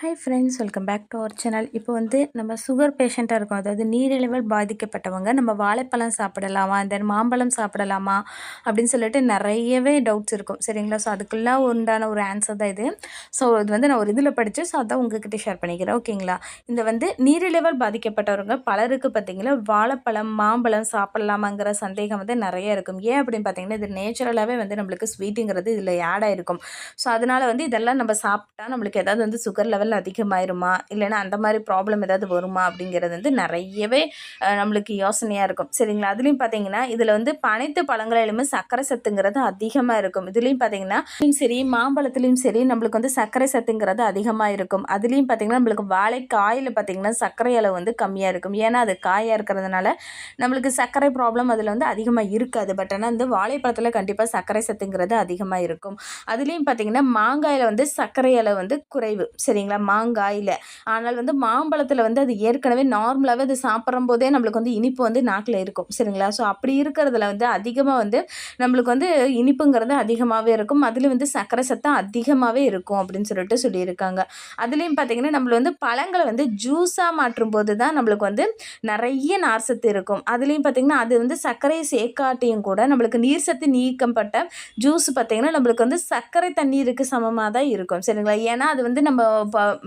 Hi friends welcome back to our channel இப்போ வந்து நம்ம சுகர் பேஷண்ட்டாக இருக்கோம். அதாவது நீரிழிவில் பாதிக்கப்பட்டவங்க நம்ம வாழைப்பழம் சாப்பிடலாமா தென் மாம்பழம் சாப்பிடலாமா அப்படின்னு சொல்லிட்டு நிறையவே டவுட்ஸ் இருக்கும். சரிங்களா? ஸோ அதுக்கெல்லாம் உண்டான ஒரு ஆன்சர் தான் இது. ஸோ இது வந்து நான் ஒரு இதில் படித்து ஸோ அதான் உங்ககிட்ட ஷேர் பண்ணிக்கிறேன். ஓகேங்களா இந்த வந்து நீரிழிவில் பாதிக்கப்பட்டவங்க பலருக்கு பார்த்தீங்கன்னா வாழைப்பழம் மாம்பழம் சாப்பிடலாமாங்கிற சந்தேகம் வந்து நிறைய இருக்கும். ஏன் அப்படின்னு பார்த்தீங்கன்னா இது நேச்சுரலாகவே வந்து நம்மளுக்கு ஸ்வீட்டுங்கிறது இதில் ஆட் ஆகிருக்கும் ஸோ அதனால் வந்து இதெல்லாம் நம்ம சாப்பிட்டா நம்மளுக்கு ஏதாவது வந்து சுகர் லெவல் லெவல் அதிகமாயிருமா? இல்லைன்னா அந்த மாதிரி ப்ராப்ளம் ஏதாவது வருமா? அப்படிங்கிறது வந்து நிறையவே நம்மளுக்கு யோசனையாக இருக்கும். சரிங்களா? அதுலேயும் பார்த்தீங்கன்னா இதில் வந்து அனைத்து பழங்களிலுமே சர்க்கரை சத்துங்கிறது அதிகமாக இருக்கும். இதுலேயும் பார்த்தீங்கன்னா சரி மாம்பழத்துலேயும் சரி நம்மளுக்கு வந்து சர்க்கரை சத்துங்கிறது அதிகமாக இருக்கும். அதுலேயும் பார்த்தீங்கன்னா நம்மளுக்கு வாழைக்காயில் பார்த்தீங்கன்னா சர்க்கரை அளவு வந்து கம்மியாக இருக்கும். ஏன்னா அது காயாக இருக்கிறதுனால நம்மளுக்கு சர்க்கரை ப்ராப்ளம் அதில் வந்து அதிகமாக இருக்காது. பட் ஆனால் வந்து வாழைப்பழத்தில் கண்டிப்பாக சர்க்கரை சத்துங்கிறது அதிகமாக இருக்கும். அதுலேயும் பார்த்தீங்கன்னா மாங்காயில் வந்து சர்க்கரை அளவு வந்து குறைவு. சரிங்களா? மாங்காயில் ஆனால் வந்து மாம்பழத்தில் வந்து அது ஏற்கனவே நார்மலாகவே அது சாப்பிட்ற போதே நம்மளுக்கு வந்து இனிப்பு வந்து நாக்கில் இருக்கும். சரிங்களா? ஸோ அப்படி இருக்கிறதுல வந்து அதிகமாக வந்து நம்மளுக்கு வந்து இனிப்புங்கிறது அதிகமாகவே இருக்கும். அதில் வந்து சர்க்கரை சத்தம் அதிகமாகவே இருக்கும் அப்படின்னு சொல்லிட்டு சொல்லியிருக்காங்க. அதுலேயும் பார்த்திங்கன்னா நம்மள வந்து பழங்களை வந்து ஜூஸாக மாற்றும் போது தான் நம்மளுக்கு வந்து நிறைய நார் சத்து இருக்கும். அதுலேயும் பார்த்திங்கன்னா அது வந்து சர்க்கரையை சேர்க்காட்டியும் கூட நம்மளுக்கு நீர் சத்து நீக்கப்பட்ட ஜூஸ் பார்த்திங்கன்னா நம்மளுக்கு வந்து சர்க்கரை தண்ணீருக்கு சமமாக தான் இருக்கும். சரிங்களா? ஏன்னா அது வந்து நம்ம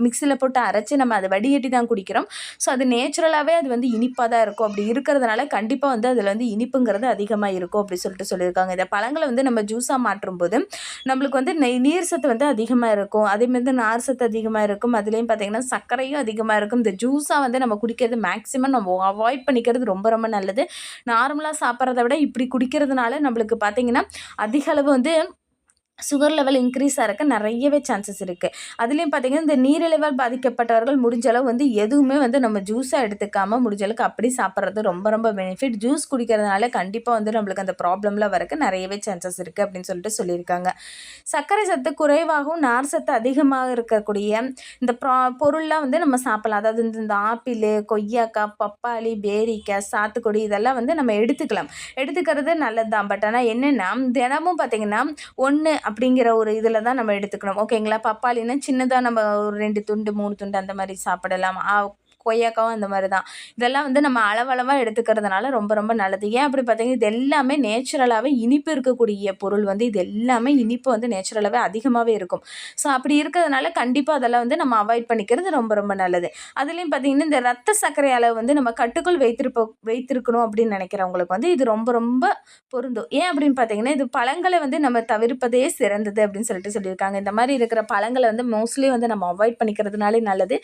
மிக்சியில் போட்டு அரைச்சி நம்ம அதை வடிகட்டி தான் குடிக்கிறோம். ஸோ அது நேச்சுரலாகவே அது வந்து இனிப்பாக தான் இருக்கும். அப்படி இருக்கிறதுனால கண்டிப்பாக வந்து அதில் வந்து இனிப்புங்கிறது அதிகமாக இருக்கும் அப்படி சொல்லிட்டு சொல்லியிருக்காங்க. இந்த பழங்களை வந்து நம்ம ஜூஸாக மாற்றும் போது நம்மளுக்கு வந்து நெய் நீர் சத்து வந்து அதிகமாக இருக்கும். அதேமாதிரி நார் சத்து அதிகமாக இருக்கும். அதுலேயும் பார்த்திங்கன்னா சர்க்கரையும் அதிகமாக இருக்கும். இந்த ஜூஸாக வந்து நம்ம குடிக்கிறது மேக்ஸிமம் நம்ம அவாய்ட் பண்ணிக்கிறது ரொம்ப ரொம்ப நல்லது. நார்மலாக சாப்பிட்றத விட இப்படி குடிக்கிறதுனால நம்மளுக்கு பார்த்திங்கன்னா அதிக அளவு வந்து சுகர் லெவல் இன்க்ரீஸ் ஆகிறக்கு நிறையவே சான்சஸ் இருக்குது அதுலேயும் பார்த்திங்கன்னா இந்த நீரிழிவால் பாதிக்கப்பட்டவர்கள் முடிஞ்ச அளவு வந்து எதுவுமே வந்து நம்ம ஜூஸாக எடுத்துக்காமல் முடிஞ்ச அளவுக்கு அப்படி சாப்பிட்றது ரொம்ப ரொம்ப பெனிஃபிட் ஜூஸ் குடிக்கிறதுனால கண்டிப்பாக வந்து நம்மளுக்கு அந்த ப்ராப்ளம்லாம் வரக்கு நிறையவே சான்சஸ் இருக்குது அப்படின்னு சொல்லிட்டு சொல்லியிருக்காங்க. சர்க்கரை சத்து குறைவாகவும் நார் சத்து அதிகமாக இருக்கக்கூடிய இந்த ப்ரா பொருள்லாம் வந்து நம்ம சாப்பிடலாம். அதாவது இந்த ஆப்பிள் கொய்யாக்காய் பப்பாளி பேரிக்காய் சாத்துக்குடி இதெல்லாம் வந்து நம்ம எடுத்துக்கலாம். எடுத்துக்கிறது நல்லது தான் பட் ஆனால் என்னென்னா தினமும் பார்த்திங்கன்னா ஒன்று அப்படிங்கிற ஒரு இதில் தான் நம்ம எடுத்துக்கணும். ஓகேங்களா? பப்பாளின்னா சின்னதாக நம்ம ஒரு ரெண்டு துண்டு மூணு துண்டு அந்த மாதிரி சாப்பிடலாம். கொய்யாக்காவும் அந்த மாதிரி தான் இதெல்லாம் வந்து நம்ம அளவளவாக எடுத்துக்கிறதுனால ரொம்ப ரொம்ப நல்லது. ஏன் அப்படி பார்த்தீங்கன்னா இது எல்லாமே நேச்சுரலாகவே இனிப்பு இருக்கக்கூடிய பொருள் வந்து இது எல்லாமே இனிப்பு வந்து நேச்சுரலாகவே அதிகமாகவே இருக்கும். ஸோ அப்படி இருக்கிறதுனால கண்டிப்பாக அதெல்லாம் வந்து நம்ம அவாய்ட் பண்ணிக்கிறது ரொம்ப ரொம்ப நல்லது. அதுலேயும் பார்த்தீங்கன்னா இந்த ரத்த சர்க்கரை அளவு வந்து நம்ம கட்டுக்குள் வைத்திருப்ப வைத்திருக்கணும் அப்படின்னு நினைக்கிறவங்களுக்கு வந்து இது ரொம்ப ரொம்ப பொருந்தும். ஏன் அப்படின்னு பார்த்தீங்கன்னா இது பழங்களை வந்து நம்ம தவிர்ப்பதே சிறந்தது அப்படின்னு சொல்லிட்டு சொல்லியிருக்காங்க. இந்த மாதிரி இருக்கிற பழங்களை வந்து மோஸ்ட்லி வந்து நம்ம அவாய்ட் பண்ணிக்கிறதுனாலே நல்லது.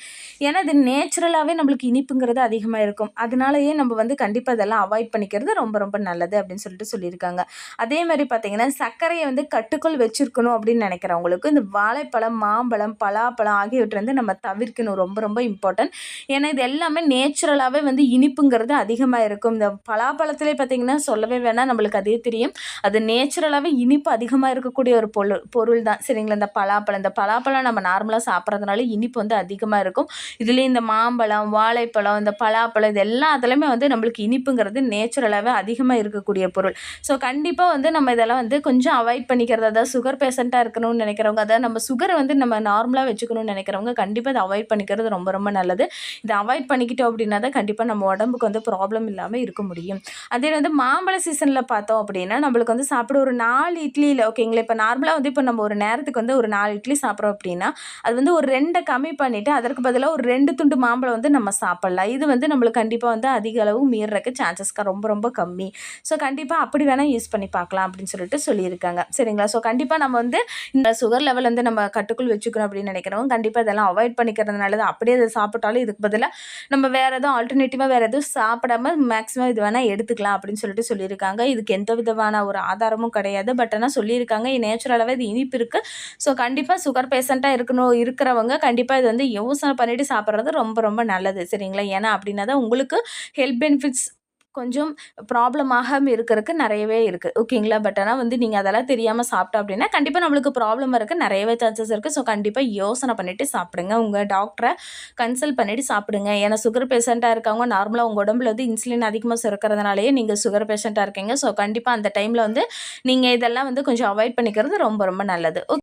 ஏன்னா இது நேச்சுரலாக இயற்கையாகவே நம்மளுக்கு இனிப்புங்கிறது அதிகமாக இருக்கும். அதனாலயே நம்ம வந்து கண்டிப்பாக இதெல்லாம் அவாய்ட் பண்ணிக்கிறது ரொம்ப ரொம்ப நல்லது அப்படின்னு சொல்லிட்டு சொல்லியிருக்காங்க. அதே மாதிரி பார்த்தீங்கன்னா சர்க்கரையை வந்து கட்டுக்குள் வச்சுருக்கணும் அப்படின்னு நினைக்கிறவங்களுக்கு இந்த வாழைப்பழம் மாம்பழம் பலாப்பழம் ஆகியவற்றை வந்து நம்ம தவிர்க்கணும். ரொம்ப ரொம்ப இம்பார்ட்டன்ட் ஏன்னா இது எல்லாமே நேச்சுரலாகவே வந்து இனிப்புங்கிறது அதிகமாக இருக்கும். இந்த பலாப்பழத்திலே பார்த்தீங்கன்னா சொல்லவே வேணாம் நம்மளுக்கு அதே தெரியும். அது நேச்சுரலாகவே இனிப்பு அதிகமாக இருக்கக்கூடிய ஒரு பொருள் பொருள் தான். சரிங்களா? இந்த பலாப்பழம் இந்த பலாப்பழம் நம்ம நார்மலாக சாப்பிட்றதுனால இனிப்பு வந்து அதிகமாக இருக்கும். இதுலேயும் இந்த மாம்பழம் பழம் வாழைப்பழம் இந்த பலாப்பழம் இது எல்லாத்துலேயுமே வந்து நம்மளுக்கு இனிப்புங்கிறது நேச்சுரலாகவே அதிகமாக இருக்கக்கூடிய பொருள். ஸோ கண்டிப்பாக வந்து நம்ம இதெல்லாம் வந்து கொஞ்சம் அவாய்ட் பண்ணிக்கிறது அதாவது சுகர் பேஷண்ட்டாக இருக்கணும்னு நினைக்கிறவங்க அதாவது நம்ம சுகரை வந்து நம்ம நார்மலாக வச்சுக்கணும்னு நினைக்கிறவங்க கண்டிப்பாக இதை அவாய்ட் பண்ணிக்கிறது ரொம்ப ரொம்ப நல்லது. இதை அவாய்ட் பண்ணிக்கிட்டோம் அப்படின்னா தான் கண்டிப்பாக நம்ம உடம்புக்கு வந்து ப்ராப்ளம் இல்லாமல் இருக்க முடியும். அதே வந்து மாம்பழ சீசனில் பார்த்தோம் அப்படின்னா நம்மளுக்கு வந்து சாப்பிட ஒரு நாலு இட்லியில் ஓகேங்களா இப்போ நார்மலாக வந்து இப்போ நம்ம ஒரு நேரத்துக்கு வந்து ஒரு நாலு இட்லி சாப்பிட்றோம் அப்படின்னா அது வந்து ஒரு ரெண்டை கம்மி பண்ணிவிட்டு அதற்கு பதிலாக ஒரு ரெண்டு துண்டு மாம்பழம் வந்து வந்து நம்ம சாப்பிட்லாம். இது வந்து நம்மளுக்கு கண்டிப்பாக வந்து அதிக அளவு மீறக்கு சான்சஸ்க்கு ரொம்ப ரொம்ப கம்மி. ஸோ கண்டிப்பாக அப்படி வேணால் யூஸ் பண்ணி பார்க்கலாம் அப்படின்னு சொல்லிட்டு சொல்லியிருக்காங்க. சரிங்களா? ஸோ கண்டிப்பாக நம்ம வந்து இந்த சுகர் லெவல் வந்து நம்ம கட்டுக்குள் வச்சுக்கணும் அப்படின்னு நினைக்கிறவங்க கண்டிப்பாக இதெல்லாம் அவாய்ட் பண்ணிக்கிறதுனால தான் அப்படியே அதை சாப்பிட்டாலும் இதுக்கு பதிலாக நம்ம வேறு எதுவும் ஆல்டர்னேட்டிவாக வேறு எதுவும் சாப்பிடாம மேக்ஸிமம் இது வேணால் எடுத்துக்கலாம் அப்படின்னு சொல்லிட்டு சொல்லியிருக்காங்க. இதுக்கு எந்த விதமான ஒரு ஆதாரமும் கிடையாது. பட் ஆனால் சொல்லியிருக்காங்க. நேச்சுரலாகவே இது இனிப்பு இருக்குது ஸோ கண்டிப்பாக சுகர் பேஷண்ட்டாக இருக்கணும் இருக்கிறவங்க கண்டிப்பாக இது வந்து யோசனை பண்ணிவிட்டு சாப்பிட்றது ரொம்ப ரொம்ப நல்லது. நல்லது சரிங்களா? ஏன்னா அப்படின்னா தான் உங்களுக்கு ஹெல்த் பெனிஃபிட்ஸ் கொஞ்சம் ப்ராப்ளமாக இருக்கிறதுக்கு நிறையவே இருக்குது ஓகேங்களா பட் ஆனால் வந்து நீங்கள் அதெல்லாம் தெரியாமல் சாப்பிட்டோம் அப்படின்னா கண்டிப்பாக நம்மளுக்கு ப்ராப்ளம் இருக்குது நிறையவே சான்சஸ் இருக்குது ஸோ கண்டிப்பாக யோசனை பண்ணிவிட்டு சாப்பிடுங்க. உங்கள் டாக்டரை கன்சல்ட் பண்ணிவிட்டு சாப்பிடுங்க. ஏன்னா சுகர் பேஷண்ட்டாக இருக்கவங்க நார்மலாக உங்கள் உடம்புல வந்து இன்சுலின் அதிகமாக சுரக்கிறதுனாலேயே நீங்கள் சுகர் பேஷண்ட்டாக இருக்கீங்க. ஸோ கண்டிப்பாக அந்த டைமில் வந்து நீங்கள் இதெல்லாம் வந்து கொஞ்சம் அவாய்ட் பண்ணிக்கிறது ரொம்ப ரொம்ப நல்லது.